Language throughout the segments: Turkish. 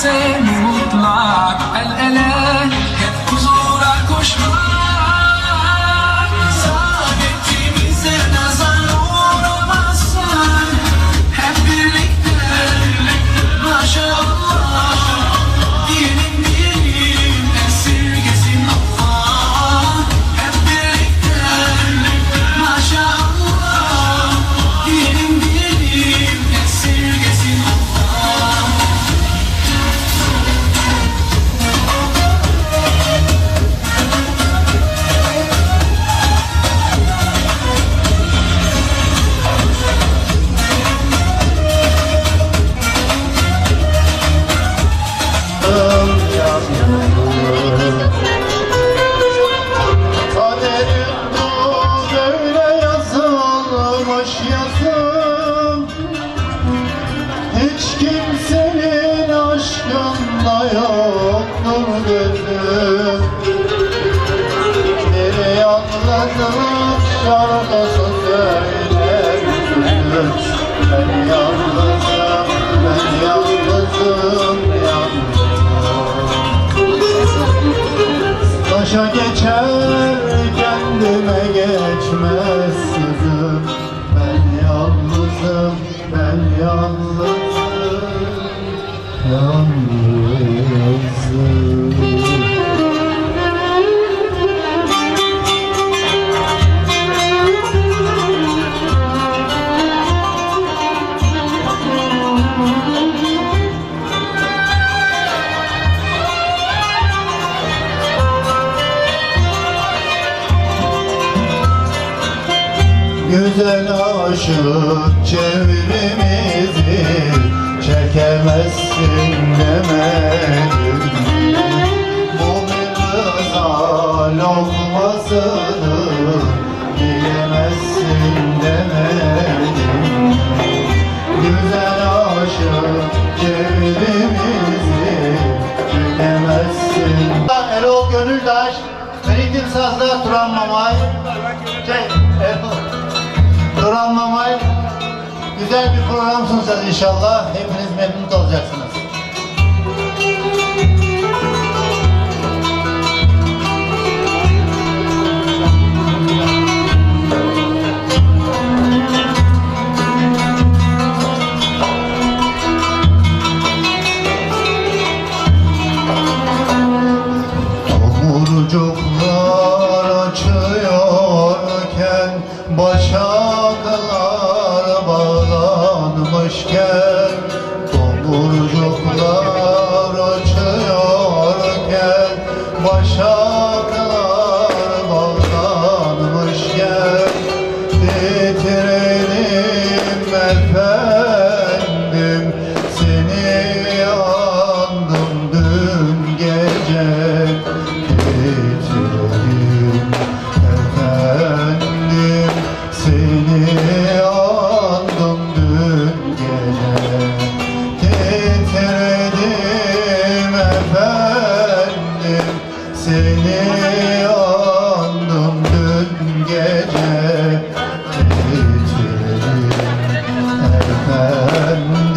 seni mutlak el ele Hep huzura koşmak. yalnız şarkısı Ben yalnızım, ben yalnızım, yalnızım Taşa geçer kendime geçmez Ben yalnızım, ben yalnızım, yalnızım. Güzel aşık çevrimizi Çekemezsin demedim Mumin rıza lokmasını programsınız inşallah. Hepiniz memnun kalacaksınız. Çocuklar açıyorken başaklar bağlı hoş geldin. Efendim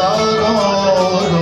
love.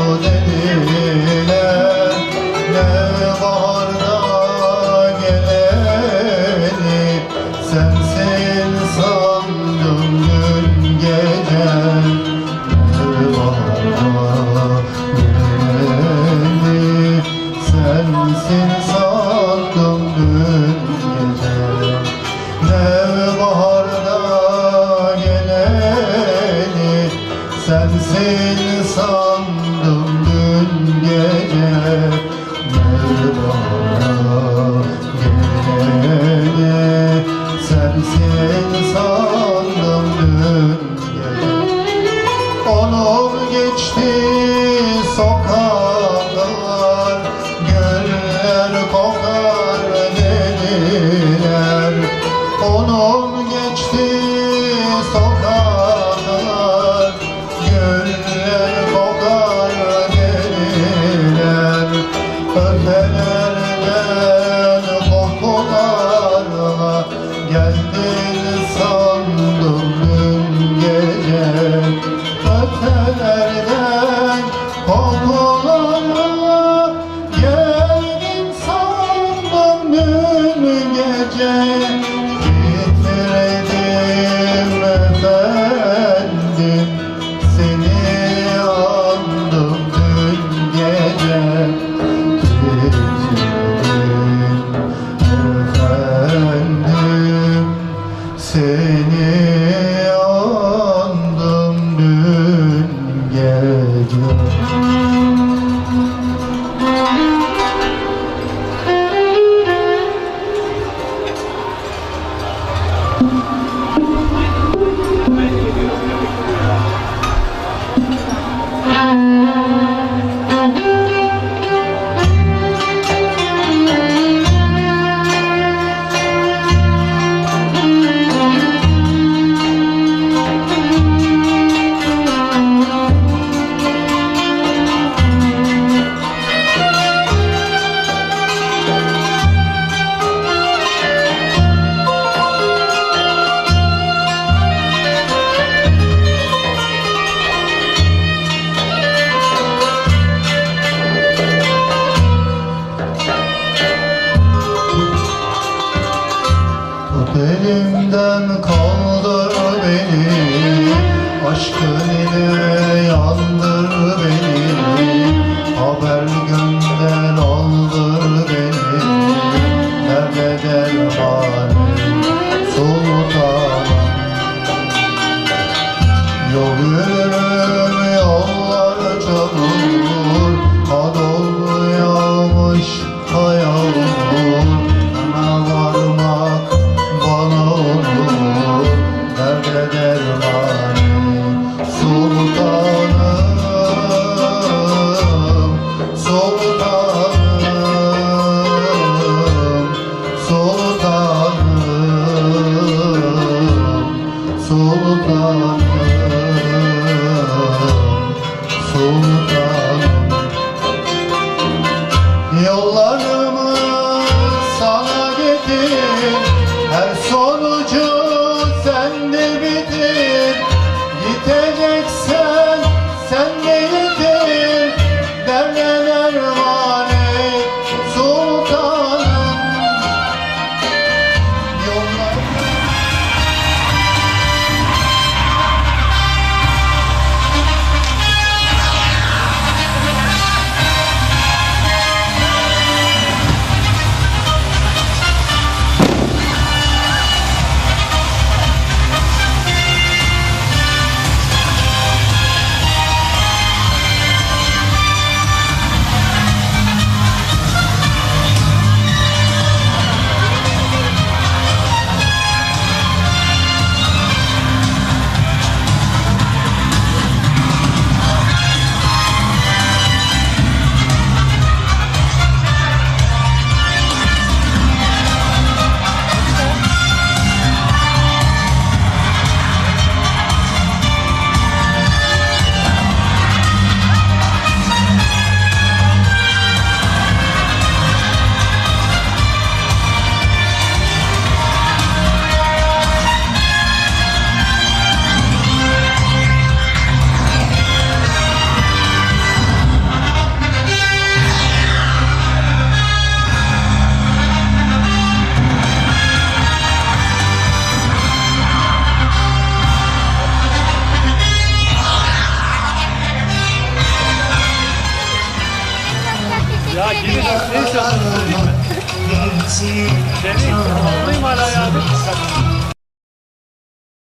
Onur geçti sokaklar. Güller kokar dediler. Onur geçti sokaklar. Güller kokar dediler. Öfelerden